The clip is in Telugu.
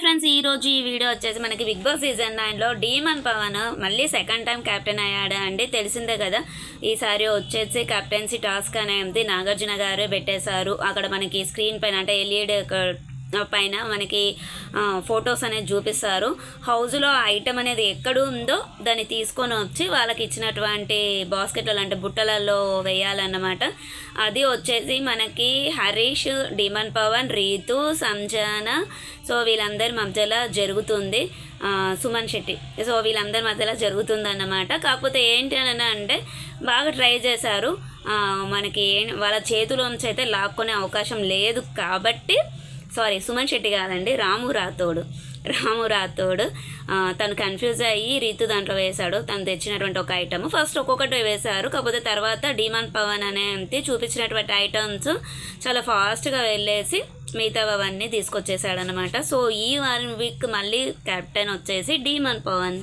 ఫ్రెండ్స్ ఈ రోజు ఈ వీడియో వచ్చేసి మనకి బిగ్ బాస్ సీజన్ నైన్లో డీమన్ పవన్ మళ్ళీ సెకండ్ టైం కెప్టెన్ అయ్యాడు అండి తెలిసిందే కదా. ఈసారి వచ్చేసి కెప్టెన్సీ టాస్క్ అనేది నాగార్జున గారే పెట్టేశారు. అక్కడ మనకి స్క్రీన్ పైన అంటే ఎల్ఈడి పైన మనకి ఫొటోస్ అనేది చూపిస్తారు. హౌస్లో ఐటమ్ అనేది ఎక్కడ ఉందో దాన్ని తీసుకొని వచ్చి వాళ్ళకి ఇచ్చినటువంటి బాస్కెట్లో అంటే బుట్టలలో వేయాలన్నమాట. అది వచ్చేసి మనకి హరీష్ డిమన్ పవన్ రీతు సంజాన సో వీళ్ళందరి మధ్యలో జరుగుతుంది. సుమన్ శెట్టి. సో వీళ్ళందరి మధ్యలో జరుగుతుంది అన్నమాట కాకపోతే ఏంటి అని అంటే బాగా ట్రై చేశారు. మనకి ఏం- వాళ్ళ చేతిలోంచి అయితే లాక్కునే అవకాశం లేదు. కాబట్టి సారీ సుమన్ శెట్టి కాదండి రాము రాథోడు. రాము రాథోడు తను కన్ఫ్యూజ్ అయ్యి రీతు దాంట్లో వేశాడు. తను తెచ్చినటువంటి ఒక ఐటమ్ ఫస్ట్ ఒక్కొక్కటి వేశారు. కాకపోతే తర్వాత డిమాన్ పవన్ అనేది చూపించినటువంటి ఐటమ్స్ చాలా ఫాస్ట్గా వెళ్ళేసి మిగతావన్నీ అవన్నీ తీసుకొచ్చేసాడనమాట సో ఈ వన్ వీక్ మళ్ళీ కెప్టెన్ వచ్చేసి డీమన్ పవన్